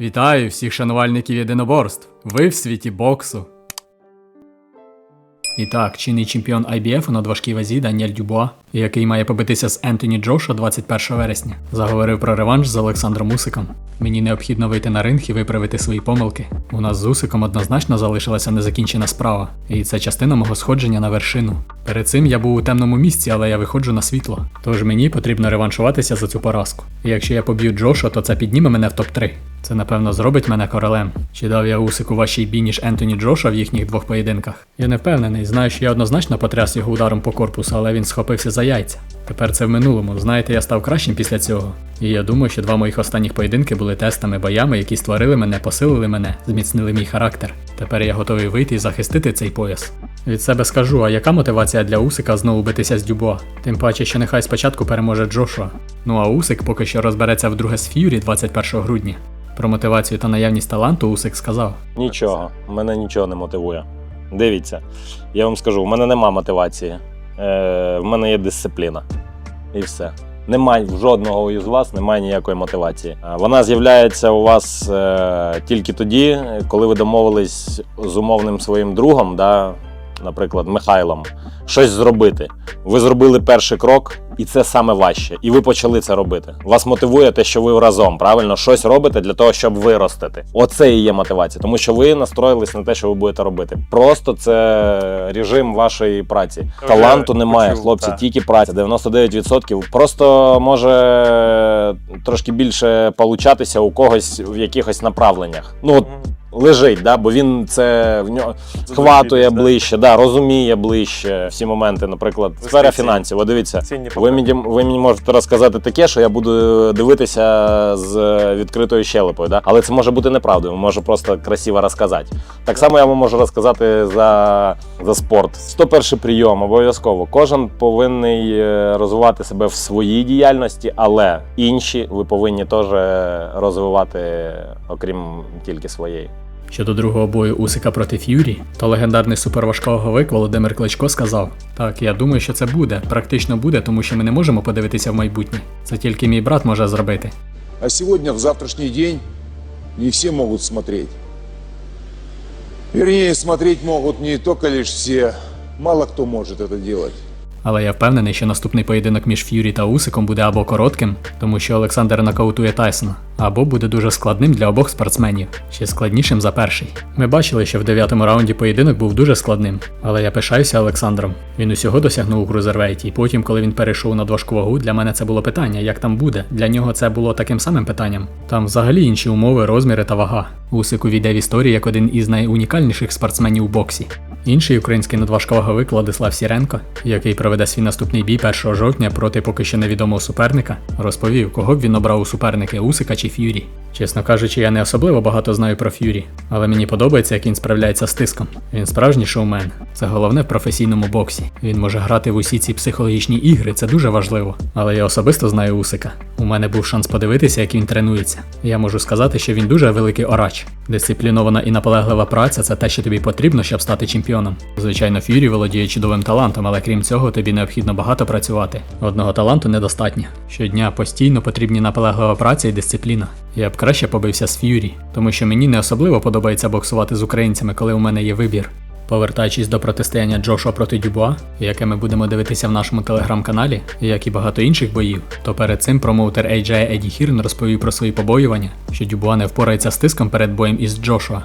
Вітаю всіх шанувальників єдиноборств. Ви в світі боксу. І так, чинний чемпіон IBF у надважкій вазі Даніель Дюбуа, який має побитися з Ентоні Джоша 21 вересня, заговорив про реванш з Олександром Усиком. Мені необхідно вийти на ринг і виправити свої помилки. У нас з Усиком однозначно залишилася незакінчена справа, і це частина мого сходження на вершину. Перед цим я був у темному місці, але я виходжу на світло. Тож мені потрібно реваншуватися за цю поразку. І якщо я поб'ю Джоша, то це підніме мене в топ-3. Це напевно зробить мене королем. Чи дав я Усику важчий бій, ніж Ентоні Джоша в їхніх двох поєдинках? Я не впевнений, знаю, що я однозначно потряс його ударом по корпусу, але він схопився за яйця. Тепер це в минулому. Знаєте, я став кращим після цього. І я думаю, що два моїх останніх поєдинки були тестами, боями, які створили мене, посилили мене, зміцнили мій характер. Тепер я готовий вийти і захистити цей пояс. Від себе скажу, а яка мотивація для Усика знову битися з Дюбо? Тим паче, що нехай спочатку переможе Джошуа. Ну а Усик поки що розбереться вдруге з Ф'юрі 21 грудня. Про мотивацію та наявність таланту Усик сказав. Нічого, мене нічого не мотивує. Дивіться, я вам скажу, в мене нема мотивації. Е, в мене є дисципліна. І все. Немає жодного із вас немає ніякої мотивації. Е, Вона з'являється у вас е, тільки тоді, коли ви домовились з умовним своїм другом, да, наприклад, Михайлом, щось зробити. Ви зробили перший крок, і це саме важче. І ви почали це робити. Вас мотивує те, що ви разом правильно щось робите для того, щоб виростити. Оце і є мотивація, тому що ви настроїлись на те, що ви будете робити. Просто це режим вашої праці. Вже Таланту немає, почув, хлопці, так. тільки праця. 99%. Просто може трошки більше получатися у когось в якихось направленнях. Ну от лежить, да, бо він це в нього схватує ближче, да, розуміє ближче всі моменти. Наприклад, Ви сфера фінансів. От дивіться, ви мені, ви мені можете розказати таке, що я буду дивитися з відкритою щелепою, да? але це може бути неправдою, можу просто красиво розказати. Так само я вам можу розказати за, за спорт. 101 прийом обов'язково. Кожен повинен е, розвивати себе в своїй діяльності, але інші ви повинні теж розвивати, окрім тільки своєї. Щодо другого бою Усика проти Ф'юрі, то легендарний суперважковик Володимир Кличко сказав: Так, я думаю, що це буде, практично буде, тому що ми не можемо подивитися в майбутнє. Це тільки мій брат може зробити. А сегодня, в завтрашний день, не все могут смотреть. Вернее, смотреть могут не только лишь все, мало кто может это делать. Але я впевнений, що наступний поєдинок між Ф'юрі та Усиком буде або коротким, тому що Олександр нокаутує Тайсона, або буде дуже складним для обох спортсменів, ще складнішим за перший. Ми бачили, що в дев'ятому раунді поєдинок був дуже складним, але я пишаюся Олександром. Він усього досягнув у крузервейті, і потім, коли він перейшов на важку вагу, для мене це було питання, як там буде. Для нього це було таким самим питанням. Там взагалі інші умови, розміри та вага. Усик увійде в історію як один із найунікальніших спортсменів у боксі. Інший український надважковаговик Владислав Сіренко, який проведе свій наступний бій 1 жовтня проти поки що невідомого суперника, розповів, кого б він обрав у суперники Усика чи Ф'юрі. Чесно кажучи, я не особливо багато знаю про Ф'юрі, але мені подобається, як він справляється з тиском. Він справжній шоумен. Це головне в професійному боксі. Він може грати в усі ці психологічні ігри, це дуже важливо. Але я особисто знаю Усика. У мене був шанс подивитися, як він тренується. Я можу сказати, що він дуже великий орач. Дисциплінована і наполеглива праця це те, що тобі потрібно, щоб стати чемпіоном. Звичайно, Ф'юрі володіє чудовим талантом, але крім цього, тобі необхідно багато працювати. Одного таланту недостатньо. Щодня постійно потрібні наполеглива праця і дисципліна. Я б краще побився з Ф'юрі, тому що мені не особливо подобається боксувати з українцями, коли у мене є вибір. Повертаючись до протистояння Джошуа проти Дюбуа, яке ми будемо дивитися в нашому телеграм-каналі, як і багато інших боїв, то перед цим промоутер AJ Еді Хірн розповів про свої побоювання, що Дюбуа не впорається з тиском перед боєм із Джошуа,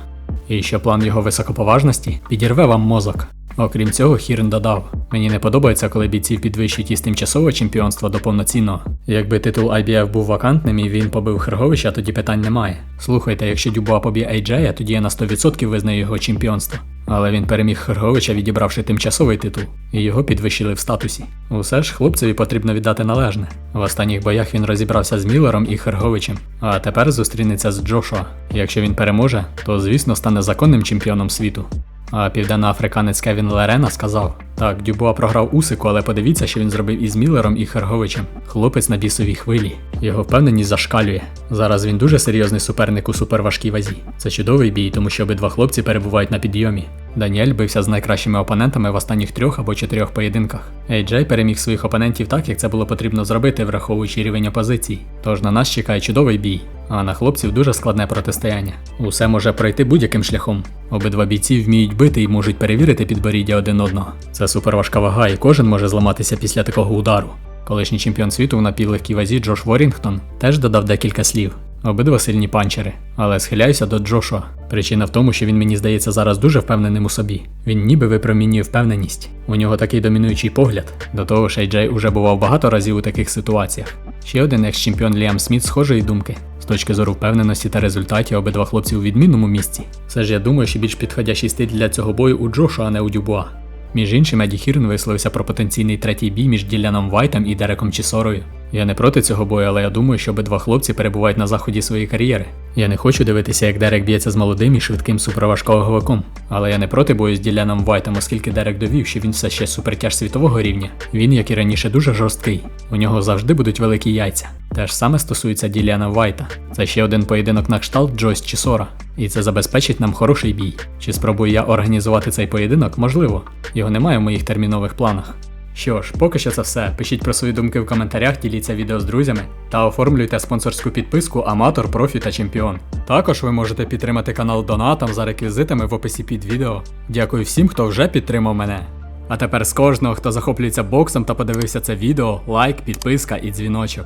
і що план його високоповажності підірве вам мозок. Окрім цього, Хірн додав: мені не подобається, коли бійців підвищують із тимчасового чемпіонства до повноцінного. Якби титул IBF був вакантним і він побив Херговича, тоді питань немає. Слухайте, якщо Дюбуа поб'є AJ, тоді я на 100% визнаю його чемпіонство. Але він переміг Херговича, відібравши тимчасовий титул, і його підвищили в статусі. Усе ж хлопцеві потрібно віддати належне. В останніх боях він розібрався з Міллером і Херговичем, а тепер зустрінеться з Джошуа. Якщо він переможе, то звісно стане законним чемпіоном світу. А південноафриканець Кевін Лерена сказав: Так, Дюбуа програв Усику, але подивіться, що він зробив із Міллером і Херговичем. Хлопець на бісовій хвилі. Його впевненість зашкалює. Зараз він дуже серйозний суперник у суперважкій вазі. Це чудовий бій, тому що обидва хлопці перебувають на підйомі. Даніель бився з найкращими опонентами в останніх трьох або чотирьох поєдинках. Ейджей переміг своїх опонентів так, як це було потрібно зробити, враховуючи рівень опозицій. Тож на нас чекає чудовий бій, а на хлопців дуже складне протистояння. Усе може пройти будь-яким шляхом. Обидва бійці вміють бити і можуть перевірити підборіддя один одного. Це суперважка вага, і кожен може зламатися після такого удару. Колишній чемпіон світу в напівлегкій вазі Джош Ворінгтон теж додав декілька слів. Обидва сильні панчери, але схиляюся до Джошуа. Причина в тому, що він мені здається зараз дуже впевненим у собі. Він ніби випромінює впевненість. У нього такий домінуючий погляд. До того ж, Ейджей уже бував багато разів у таких ситуаціях. Ще один екс-чемпіон Ліам Сміт схожої думки. Точки зору впевненості та результатів обидва хлопці у відмінному місці. Все ж я думаю, що більш підходящий стиль для цього бою у Джошуа, а не у Дюбуа. Між іншим, Еді Хірн висловився про потенційний третій бій між Діляном Вайтом і Дереком Чісорою. Я не проти цього бою, але я думаю, що обидва хлопці перебувають на заході своєї кар'єри. Я не хочу дивитися, як Дерек б'ється з молодим і швидким суперважковиком. Але я не проти бою з Діляном Вайтом, оскільки Дерек довів, що він все ще супертяж світового рівня. Він, як і раніше, дуже жорсткий. У нього завжди будуть великі яйця. Те ж саме стосується Діляна Вайта. Це ще один поєдинок на кшталт Джойс Чісора. І це забезпечить нам хороший бій. Чи спробую я організувати цей поєдинок? Можливо. Його немає в моїх термінових планах. Що ж, поки що це все. Пишіть про свої думки в коментарях, діліться відео з друзями та оформлюйте спонсорську підписку Аматор, Профі та Чемпіон. Також ви можете підтримати канал донатом за реквізитами в описі під відео. Дякую всім, хто вже підтримав мене. А тепер з кожного, хто захоплюється боксом та подивився це відео, лайк, підписка і дзвіночок.